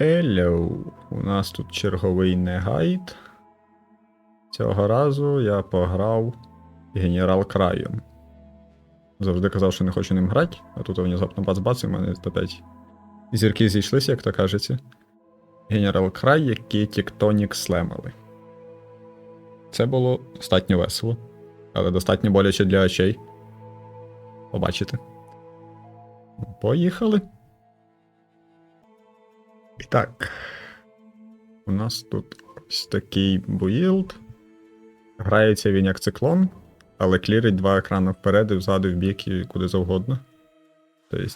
Hello. У нас тут черговий негайд. Цього разу я пограв генерал краєм. Завжди казав, що не хочу ним грати, а тут внезапно бац-бац, і в мене опять зірки зійшлися, як то кажеться. Генерал край, який Тіктонік слемали. Це було достатньо весело, але достатньо боляче для очей. Побачите. Поїхали. І так. У нас тут ось такий буїлд. Грається він як циклон, але клірить два екрани вперед і взад, і в бік і куди завгодно. Тобто,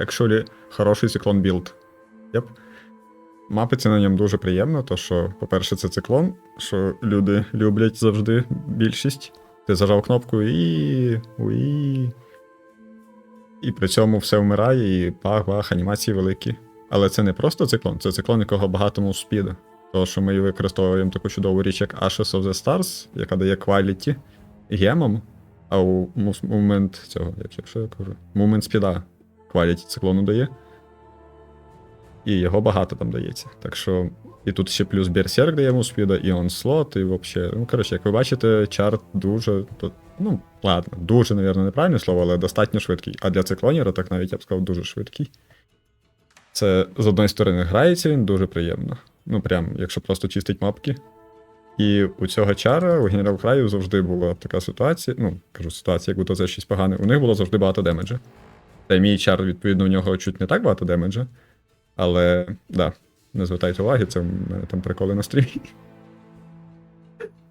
якщо хороший циклон білд. Yep. Мапиться на ньому дуже приємно, то що, по-перше, це циклон, що люди люблять завжди більшість. Ти зажав кнопку і. І при цьому все вмирає, і пах-бах, анімації великі. Але це не просто циклон, це циклон, якого багато мувспіда. Тому що ми використовуємо таку чудову річ, як Ashes of the Stars, яка дає quality гемом, а у момент цього, як що я кажу, момент спіда quality циклону дає. І його багато там дається. Так що. І тут ще плюс Берсерк дає мувспіда, і онслот, і взагалі. Ну, коротше, як ви бачите, чарт дуже. То, ну, ладно, дуже, навірно, неправильне слово, але достатньо швидкий. А для циклонера, так навіть я б сказав, дуже швидкий. Це з одної сторони грається він дуже приємно. Ну, прям, якщо просто чистить мапки. І у цього чара, у генерал краю завжди була така ситуація. Ну, кажу, ситуація, як будто це щось погане. У них було завжди багато демеджа. Та й мій чар, відповідно, у нього чуть не так багато демеджа. Але, да, не звертайте уваги, це в мене там приколи на стрімі.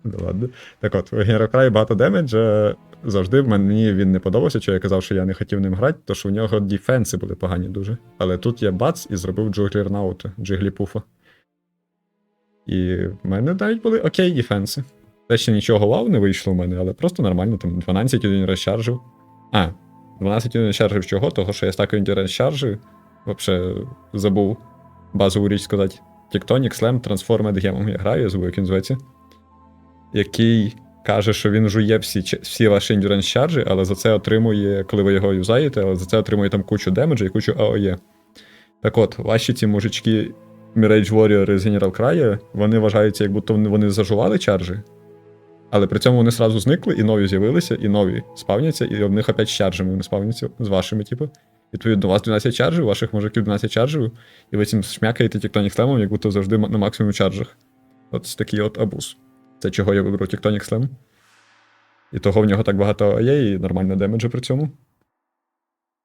Ну, ладно. Так от, краю багато демеджа. Завжди в мені він не подобався, що я казав, що я не хотів ним грати, то що у нього дефенси були погані дуже. Але тут я бац і зробив джуглір наута, джигліпуфа. І в мене навіть були окей дефенси. Те ще нічого вау не вийшло в мене, але просто нормально, там 12 один розчаржив. А, 12 один розчаржив чого? Того, що я стакаю розчаржив. Вообще забув базову річ сказати. Tectonic Slam Transformed Gem. Я граю, я забув, як він зветься. Який каже, що він жує всі, всі ваші endurance чаржі, але за це отримує, коли ви його юзаєте, але за це отримує там кучу демеджа і кучу АОЄ. Так от, ваші ці мужички Mirage Warrior з General Края, вони вважаються, як будто вони зажували чаржі. Але при цьому вони сразу зникли, і нові з'явилися, і нові спавняться, і в них опять з чаржами вони спавняться з вашими, типу. Відповідно, у вас 12 чаржів, у ваших мужиків 12 чаржів, і ви цим шмякаєте Tectonic Slam, як будто завжди на максимум чаржах. От такий от абуз. Це чого я вибрав Tectonic Slam. І того в нього так багато є, і нормально демеджа при цьому.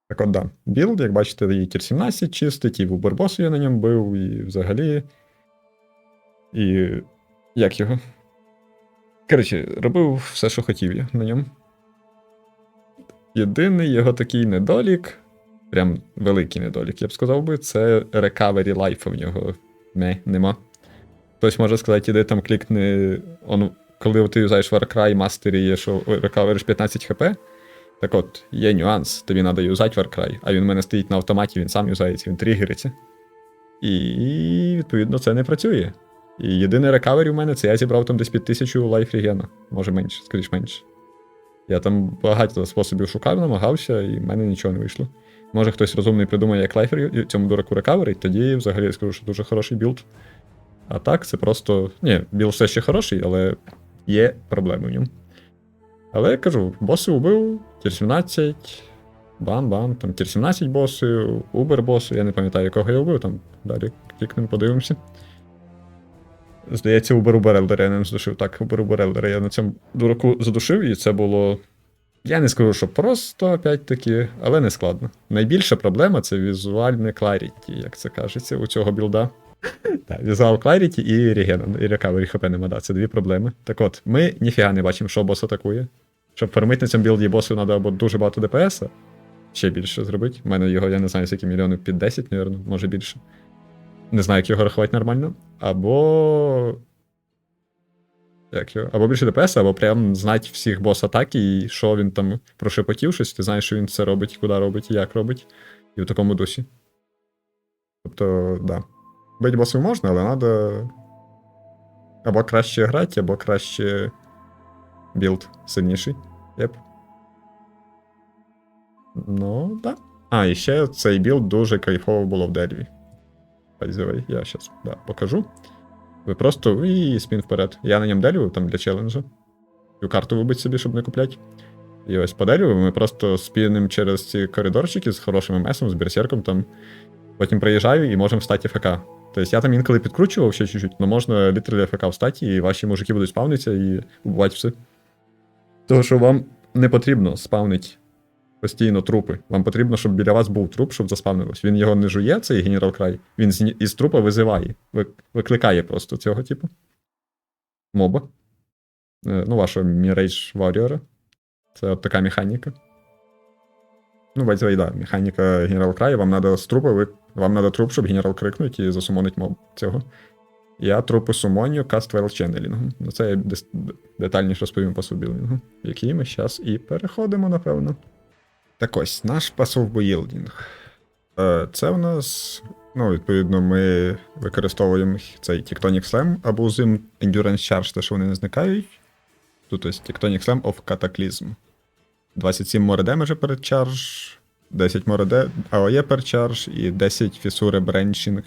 Так от, да. Білд, як бачите, і тір 17 чистить, і в Убербосу я на ньому бив, і взагалі. І. Як його? Коротше, робив все, що хотів я на ньому. Єдиний його такий недолік, прям великий недолік, я б сказав би, це recovery life в нього не, нема. Хтось може сказати, іди там клікни. Он, коли ти юзаєш Warcry, мастері є, що рекавериш 15 хп. Так от, є нюанс, тобі треба юзати Warcry, а він в мене стоїть на автоматі, він сам юзається, він тригериться. І відповідно це не працює. І єдиний рекавері в мене це я зібрав там десь під тисячу лайф регена. Може менше, скоріш менше. Я там багато способів шукав, намагався, і в мене нічого не вийшло. Може хтось розумний придумає, як лайфер цьому дураку рекаверить, тоді взагалі я скажу, що дуже хороший білд. А так, це просто. Ні, білд все ще хороший, але є проблеми в ньому. Але я кажу, боси убив, тір 17, бам-бам, там тір 17 боси, Убер боси, я не пам'ятаю, якого я вбив, там далі клікнемо, подивимося. Здається, Убер Уберелдера я не задушив. Так, Убер Уберелдера я на цьому дураку задушив, і це було. Я не скажу, що просто опять-таки, але не складно. Найбільша проблема це візуальне clarity, як це кажеться, у цього білда. Так, візуал Clarity і Regen, і Recovery HP нема, да, це дві проблеми. Так от, ми ніфіга не бачимо, що бос атакує. Щоб фармити на цьому білді босу треба або дуже багато ДПС, ще більше зробити. У мене його, я не знаю, скільки мільйонів, під 10, мабуть, може більше. Не знаю, як його рахувати нормально. Або. Як його? Або більше ДПС, або прям знати всіх бос атаки, і що він там прошепотів щось, ти знаєш, що він це робить, куди робить, і як робить. І в такому дусі. Тобто, да. Бить босів можна, але треба. Або краще грати, або краще білд сильніший. Єп. Ну, да. А, і ще цей білд дуже кайфово було в дереві. я зараз да, покажу. Ви просто і спін вперед. Я на ньому делю там для челенджу. Цю карту вибить собі, щоб не купляти. І ось по дереву ми просто спінимо через ці коридорчики з хорошим месом, з берсерком там. Потім приїжджаю і можемо встати ФК. Тобто я там інколи підкручував ще чуть-чуть, але можна літералі ФК встати, і ваші мужики будуть спавнитися і убивати все. Того, що вам не потрібно спавнити постійно трупи. Вам потрібно, щоб біля вас був труп, щоб заспавнилось. Він його не жує, цей генерал край. Він із трупа визиває. Викликає просто цього типу. Моба. Е, Ну, вашого Mirage Warrior. Це от така механіка. Ну, бать, да, механіка генерал краю, вам треба з трупа, ви... вам треба труп, щоб генерал крикнуть і засумонить моб цього. Я трупи сумоню Castwell Channeling. Ну, це я детальніше розповім по субілінгу, який ми зараз і переходимо, напевно. Так ось, наш пасов боїлдінг. Е, Це в нас, ну, відповідно, ми використовуємо цей Tectonic Slam або Zim Endurance Charge, те, що вони не зникають. Тут ось Tectonic Slam of Cataclysm. 27 море демеджа перед 10 море де... AOE per і 10 фісури бренчинг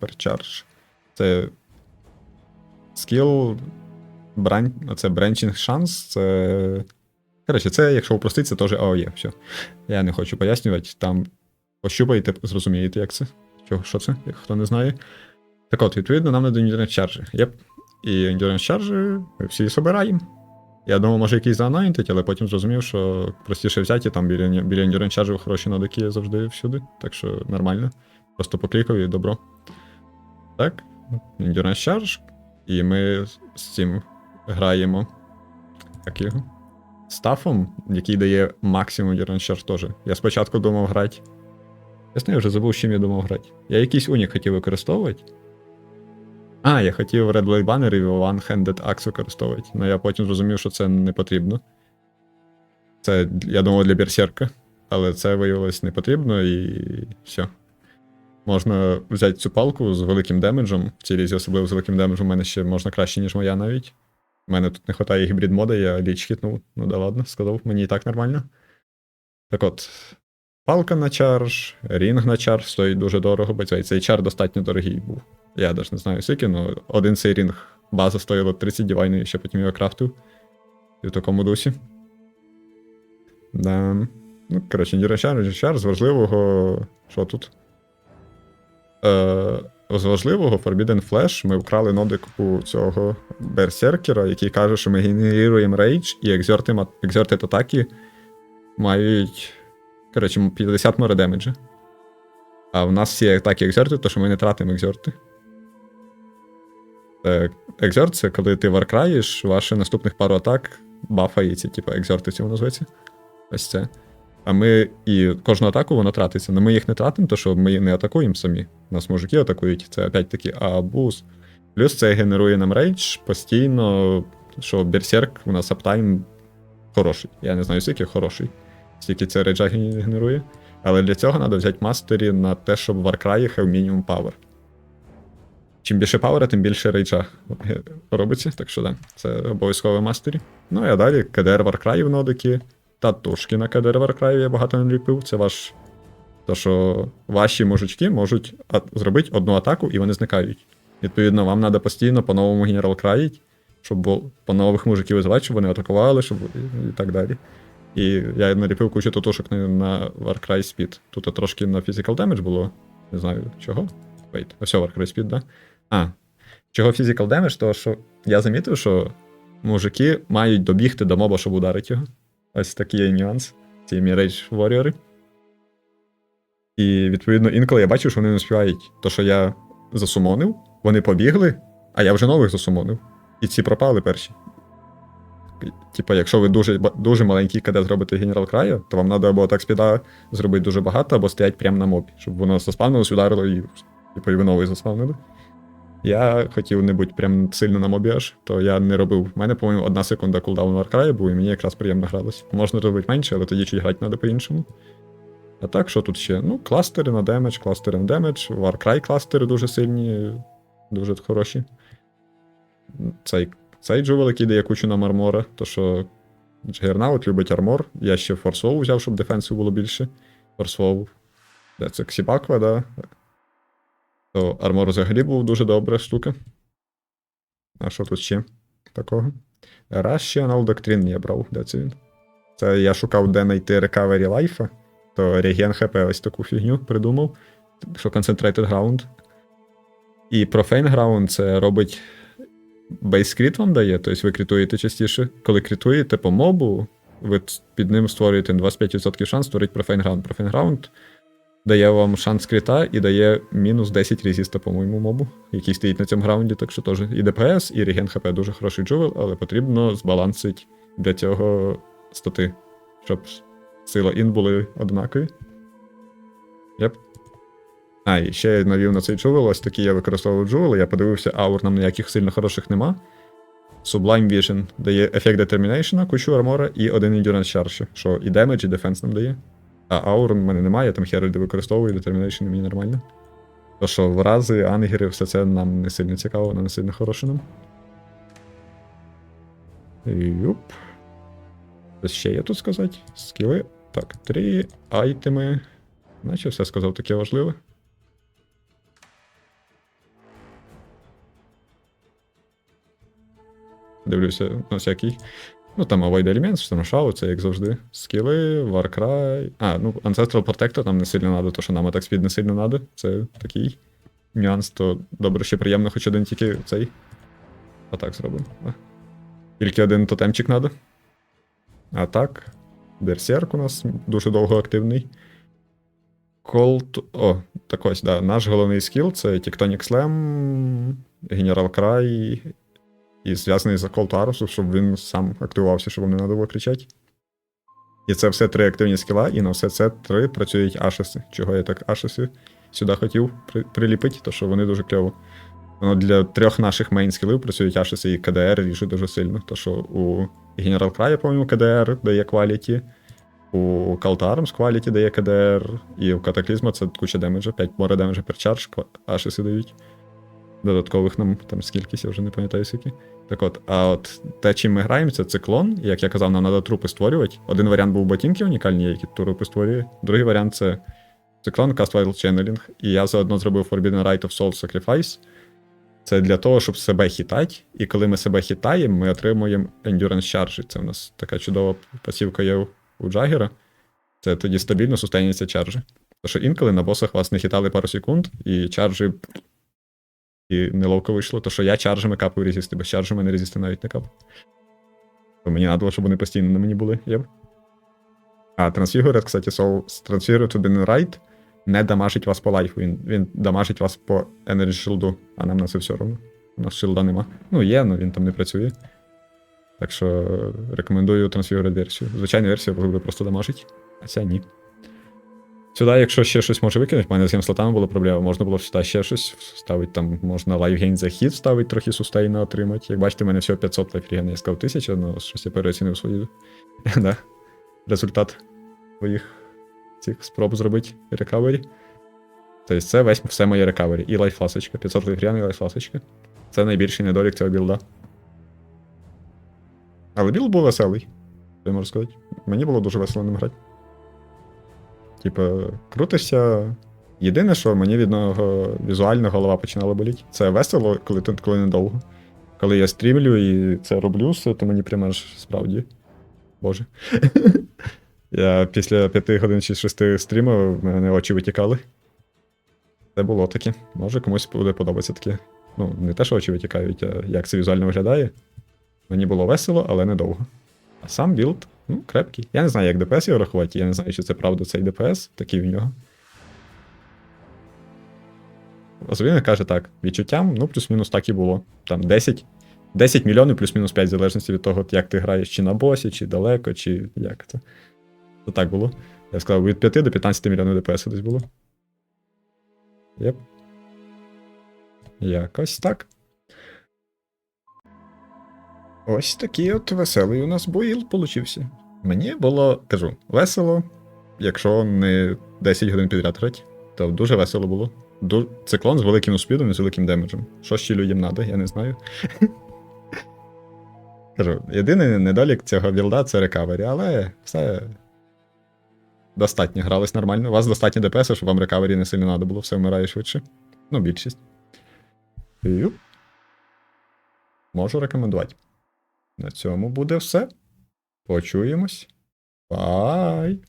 per charge. Це скіл, бран... це бренчинг шанс, це. Коротше, це, якщо упростити, це теж AOE. Все. Я не хочу пояснювати, там пощупаєте, зрозумієте, як це. Що, що це, як хто не знає. Так от, відповідно, нам надо endurance чарджі. Єп. І endurance чарджі ми всі собираємо. Я думав, може якийсь заанайтить, але потім зрозумів, що простіше взяти, там біля, біля endurance хороші нодики завжди всюди, так що нормально. Просто поклікав і добро. Так, endurance charge. І ми з цим граємо. Як його? Стафом, який дає максимум endurance charge теж. Я спочатку думав грати. Ясно, я вже забув, з чим я думав грати. Я якийсь унік хотів використовувати. А, я хотів Red Blade Banner і One-Handed Axe використовувати. але я потім зрозумів, що це не потрібно. Це, я думав, для берсерка, але це виявилось не потрібно і все. Можна взяти цю палку з великим демеджем. В цій лізі, особливо з великим демеджем, у мене ще можна краще, ніж моя навіть. У мене тут не вистачає гібрид мода, я ліч хітнув. Ну да ладно, сказав, мені і так нормально. Так от, палка на чарж, рінг на чарж стоїть дуже дорого, бо цей, чар достатньо дорогий був. Я навіть не знаю скільки, але один цей рінг база стоїла 30 дівайну, і ще потім його крафтив. І в такому дусі. Да. Ну, коротше, Endurance чар з важливого. Що тут? Е, з важливого Forbidden Flash ми вкрали нодику цього берсеркера, який каже, що ми генеруємо рейдж і екзертед атаки мають. Коротше, 50 море демеджа. А в нас всі атаки екзерти, то що ми не тратимо екзерти. Е, Екзерт це коли ти варкраєш, ваші наступних пару атак бафається, типу екзерти цього називається. Ось це. А ми і кожну атаку вона тратиться. але ми їх не тратимо, то що ми не атакуємо самі. Нас мужики атакують, це опять-таки абуз. Плюс це генерує нам рейдж постійно, що берсерк у нас аптайм хороший. Я не знаю, скільки хороший. Скільки це рейджаген генерує. Але для цього треба взяти мастері на те, щоб в Warcry have мінімум пауер. Чим більше пауера, тим більше рейджа робиться, так що да, це обов'язково мастері. Ну а далі КДР Warcry в нодики. Татушки на КДР Warcry я багато не ліпив. Це ваш. То, що ваші мужички можуть зробити одну атаку і вони зникають. Відповідно, вам треба постійно по-новому генерал країть, щоб по нових мужиків визивати, щоб вони атакували, щоб і так далі. І я наліпив кучу татушок на, Warcry Speed. Тут трошки на Physical Damage було. Не знаю чого. Wait, ось Warcry Speed, да? А. Чого Physical Damage? Тому що я замітив, що мужики мають добігти до моба, щоб ударити його. Ось такий є нюанс. Ці Mirage Warrior. І відповідно інколи я бачив, що вони не співають. То, що я засумонив, вони побігли, а я вже нових засумонив. І ці пропали перші. Типа, якщо ви дуже, дуже маленький КД зробите генерал краю, то вам треба або так спіда зробити дуже багато, або стоять прямо на мобі, щоб воно заспавнилось, ударило і типу, і ви новий заспавнили. Я хотів не бути прям сильно на мобі аж, то я не робив. У мене, по-моєму, одна секунда кулдаун Warcry був, і мені якраз приємно гралось. Можна робити менше, але тоді чуть грати треба по-іншому. А так, що тут ще? Ну, кластери на демедж, кластери на демедж, Warcry кластери дуже сильні, дуже хороші. Цей, цей джувел, який дає кучу на армора, то що Джигернаут любить армор. Я ще форсвол взяв, щоб дефенсу було більше. Форсвол. Де це Ксібаква, да? То армор взагалі був дуже добра штука. А що тут ще такого? Rational Doctrine я брав, де це він? Це я шукав, де знайти Recovery Life, то Regen HP ось таку фігню придумав, що Concentrated Ground. І Profane Ground це робить бейс кріт вам дає, тобто ви крітуєте частіше. Коли крітуєте по мобу, ви під ним створюєте 25% шанс створити. Profane Ground дає вам шанс кріта і дає мінус 10 резіста, по-моєму, мобу, який стоїть на цьому граунді, так що теж і ДПС, і реген ХП дуже хороший джувел, але потрібно збалансити для цього стати, щоб сила ін були однакові. Єп. А, і ще я навів на цей джувел, ось такий я використовував джувел, я подивився, аур нам ніяких сильно хороших нема. Sublime Vision дає ефект Determination, кучу армора і один Endurance Charge, що і демедж, і дефенс нам дає. А ауру в мене немає, я там Херальди використовую, і Determination мені нормально. То що врази, ангери, все це нам не сильно цікаво, воно не сильно хороше нам. Юп. Щось ще є тут сказати. Скіли. Так, три айтеми. Наче все сказав таке важливе. Дивлюся на всякий. Ну там Avoid Elements, Штормшау, це як завжди. Скіли, Warcry. А, ну Ancestral Protector нам не сильно надо, то що нам атак спід не сильно надо. Це такий нюанс, то добре, ще приємно, хоч один тільки цей. Атак зробимо. Тільки один тотемчик надо. А так. Берсерк у нас дуже довго активний. Колт. О, так ось, да. Наш головний скіл це Tectonic Slam, Генерал Край і зв'язаний за Call щоб він сам активувався, щоб вам не треба було кричати. І це все три активні скіла, і на все це три працюють ашеси. Чого я так ашеси сюди хотів при- приліпити, то що вони дуже кльово. Воно для трьох наших мейн скілів працюють ашеси і КДР ріжуть дуже сильно. То що у Генерал Края, по-моєму, КДР дає кваліті, у Call to Arms кваліті дає КДР, і у Катаклізма це куча демеджа, 5 море демеджа per charge, ашеси дають. Додаткових нам там скільки, я вже не пам'ятаю скільки. Так от, а от те, чим ми граємо, це циклон. Як я казав, нам треба трупи створювати. Один варіант був ботинки унікальні, які трупи створює. Другий варіант це циклон Cast Wild Channeling. І я заодно зробив Forbidden Rite of Soul Sacrifice. Це для того, щоб себе хітати. І коли ми себе хітаємо, ми отримуємо Endurance Charge. Це у нас така чудова пасівка є у- Джагера. Це тоді стабільно сустейнюється чаржі. Тому що інколи на босах вас не хітали пару секунд, і чаржі і неловко вийшло, то що я чаржами капаю резисти, без чаржу мене резисти навіть не кап. То мені треба, щоб вони постійно на мені були. Єб. А трансфігурет, кстати, Soul Transfigure to the Right не дамажить вас по лайфу. Він, він дамажить вас по Energy Shield, а нам на це все одно. У нас шилда нема. Ну, є, але він там не працює. Так що рекомендую трансфігурет версію. Звичайна версія буде просто дамажить, а ця ні. Сюди, якщо ще щось може викинути, в мене з гемслотами була проблема, можна було сюди ще щось вставити, там можна лайфгейн за хід вставити, трохи сустейна отримати. Як бачите, в мене всього 500 лайфгейн, я сказав 1000, але щось я переоцінив свої да, результат своїх цих спроб зробити рекавері. Тобто це весь все моє рекавері. І лайфласочка. 500 лайфгейн і лайфласочка. Це найбільший недолік цього білда. Але білд був веселий, я можу сказати. Мені було дуже весело ним грати. Типа, крутишся. Єдине, що мені від нього візуально голова починала боліти. Це весело, коли коли недовго. Коли я стрімлю і це роблю все, то мені прямо аж справді. Боже. я після 5 годин чи 6 стрімів, в мене очі витікали. Це було таке. Може комусь буде подобатися таке. Ну, не те, що очі витікають, а як це візуально виглядає. Мені було весело, але недовго. А сам білд, ну, крепкий. Я не знаю, як ДПС його рахувати, я не знаю, чи це правда цей ДПС, такий в нього. Особливо каже так, відчуттям, ну, плюс-мінус так і було. Там 10, 10 мільйонів плюс-мінус 5, в залежності від того, як ти граєш, чи на босі, чи далеко, чи як це. То так було. Я сказав, від 5 до 15 мільйонів ДПС десь було. Єп. Якось так. Ось такий от веселий у нас боїл получився. Мені було, кажу, весело, якщо не 10 годин підряд грати, то дуже весело було. Ду... Циклон з великим спідом і з великим демеджем. Що ще людям треба, я не знаю. Кажу, єдиний недолік цього білда це рекавері, але все достатньо. Грались нормально. У вас достатньо ДПС, щоб вам рекавері не сильно треба було, все вмирає швидше. Ну, більшість. Юп. Можу рекомендувати. На цьому буде все. Почуємось. Бай!